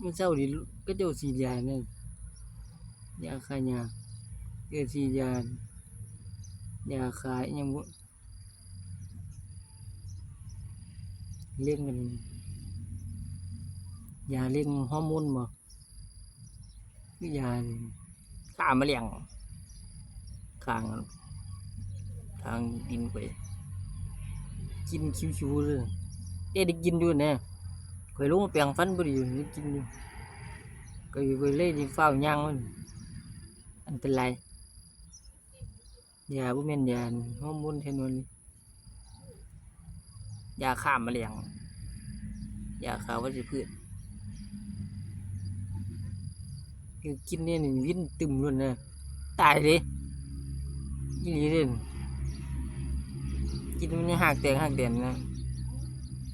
มันเศร้าดิก็เจ้าสีดยาเนี่ยยาคายาเจ้าสีดยายาคายยังบ่เลี้ยงกันยาเลี้ยงฮอร์โมนบ่คือยาฆ่าแมลงข้างทางดินไปกินชิวๆเลยเอ๊ะได้กินอยู่แน่ เคยลงมาแปลงฟันบ่ดีอยู่ได้กินอยู่ก็อยู่ไปเลยที่ฟ้าย่างมันอันตรายยาบ่แม่นยาฮอร์โมนแท้นอนนี่ยาฆ่าแมลงยาฆ่าววัชพืชคือกินเนี่ยนี่วิ่นตึมล้วนนะตายเลยยี่หลีเลยกินมันยังหักแตกหักแดนนะ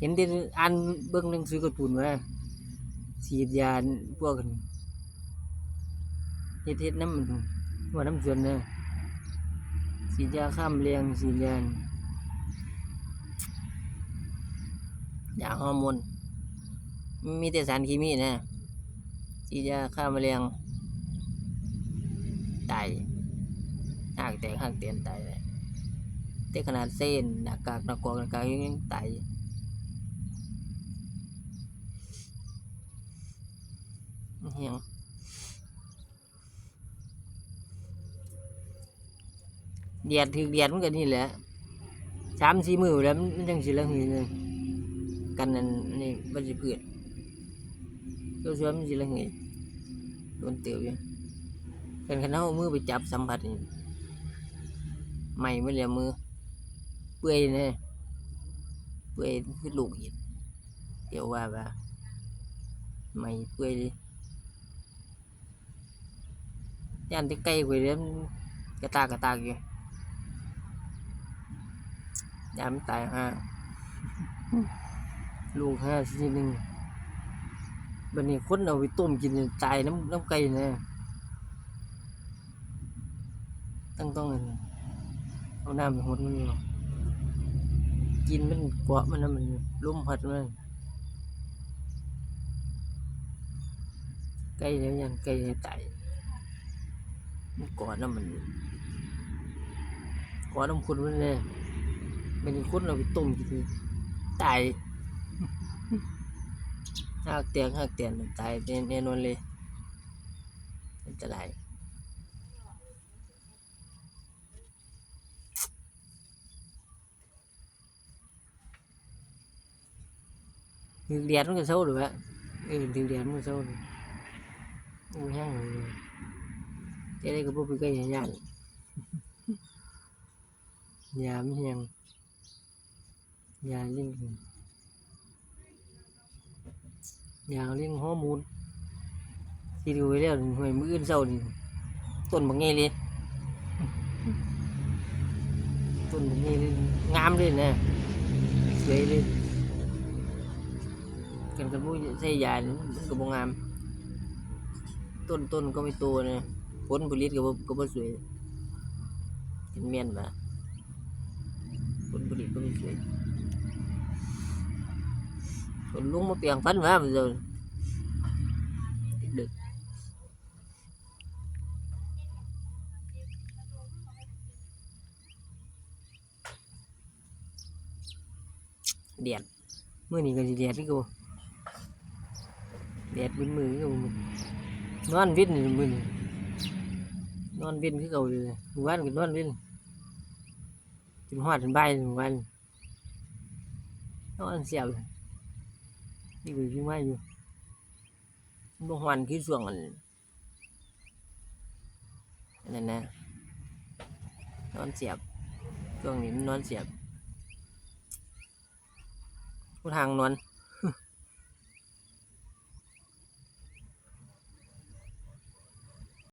เห็นแต่อ่านเบิ่งหนังสือการ์ตูนว่าฉีดยาพวกกันเฮ็ดเฮ็ดน้ำมันหัวน้ำสวนเนะฉีดยาข้ามเลียงฉีดยายาฮอร์โมนมีแต่สารเคมีนะฉีดยาฆ่าแมลงตายหักแตกหักเตียนตายเลยแต่ขนาดเส้นหน้ากากหน้ากากหน้ากากยังไตาย เฮียงเดียดถือเดียดมันก็นี่แหละสามสี่มือแล้วมันจังสิละหือเลยกันนั่นนี่บันสิเพื่อนตัวสวมนสิละหือโดนเตียวอยู่กันขนาดเอามือไปจับสัมผัสนี่ไม่ไม่เหลียมือ เปื่อยเนี่ยเปื่อยคือลูกห็ดเดี๋ยวว่าว่าไม่เปื่อยเล ยย่านที่ใกล้กว่าเดิมกระตากกระตากอยู่ยามตายห้าลูกห้าทีหนึ่งบันนี้คนเอาไปต้มกินตายน้ำน้ำไก่นะตั้งต้องเอาน้ำไปหดมันกกินมันเกาะมันนะมันลมพัดมันไก่แล้วยังไก่ให้ตาย มันเกาะน้ำมันกาะน้ำคนมันเลยเป็นคนเราไปต้มกินตายหักเตียงหักเตียงมันตายแน่นอนเลยอันตรายถือเดียดมันก็เศร้าหรือวะเออถือเดียดมันก็เศร้าเลยโอ้ยแห้งเลย จะได้ก็บ่ไปใกล้ยานยามนยังยาเลี้ยงยาเลี้ยงฮอร์โมนที่ดูไว้แล้วหน่วยมืออื่นเศร้านี่ต้นบางไงเลยต้นบางไงเลยงามเลยนะสวยเลยกันกันบุใส่ยานี่มันก็บ่งาม ต้นต้นก็ไม่โตนะ ผลผลิตก็บ่ก็บ่สวยเห็นแม่นบ่ผลผลิตก็ไม่สวยคนลุงมาเปลี่ยงฟันมาเดี๋ยวดึกเดียดมื้อนี้ก็สิเดียดคือเกูแดดเป็นมือคือมันนอนวินนี่มือนี่ นอนวินคือเก่าเลยหมู่บ้านก็นอนวินกินหอดถึงบ่ายหมู่บ้านนอนเสียบนี่คือยิ่ไม่อยู่บ่หวันคือช่วงอันนั้นนะนอนเสียบช่วงนี้นอนเสียบผู้ทางนอน